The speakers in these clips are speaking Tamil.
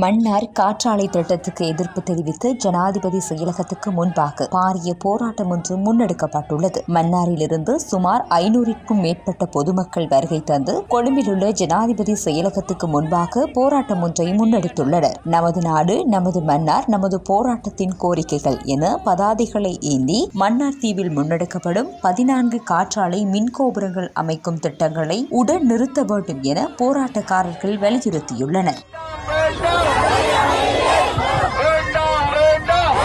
மன்னார் காற்றாலை திட்டத்துக்கு எதிர்ப்பு தெரிவித்து ஜனாதிபதி செயலகத்துக்கு முன்பாக பாரிய போராட்டம் ஒன்று முன்னெடுக்கப்பட்டுள்ளது. மன்னாரிலிருந்து சுமார் ஐநூறிற்கும் மேற்பட்ட பொதுமக்கள் வருகை தந்து கொழும்பிலுள்ள ஜனாதிபதி செயலகத்துக்கு முன்பாக போராட்டம் ஒன்றை முன்னெடுத்துள்ளனர். நமது நாடு நமது மன்னார் நமது போராட்டத்தின் கோரிக்கைகள் என பதாதைகளை ஏந்தி மன்னார் தீவில் முன்னெடுக்கப்படும் பதினான்கு காற்றாலை மின் கோபுரங்கள் அமைக்கும் திட்டங்களை உடன் நிறுத்த வேண்டும் என போராட்டக்காரர்கள் வலியுறுத்தியுள்ளனர். வேண்டாம் வேண்டாம்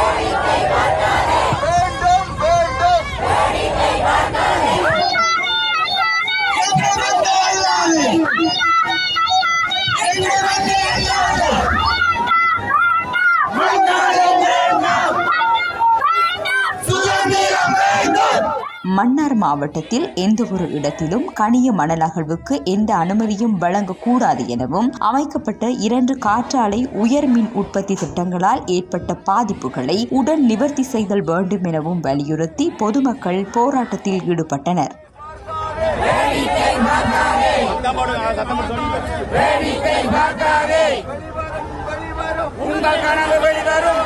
வேண்டும் வேண்டும் மன்னார் மாவட்டத்தில் எந்த ஒரு இடத்திலும் கனிய மணல் அகழ்வுக்கு எந்த அனுமதியும் வழங்கக்கூடாது எனவும் அமைக்கப்பட்ட இரண்டு காற்றாலை உயர் மின் உற்பத்தி திட்டங்களால் ஏற்பட்ட பாதிப்புகளை உடன் நிவர்த்தி செய்தல் வேண்டும் எனவும் வலியுறுத்தி பொதுமக்கள் போராட்டத்தில் ஈடுபட்டனர். உங்கள் கனவு வெளிவரும்.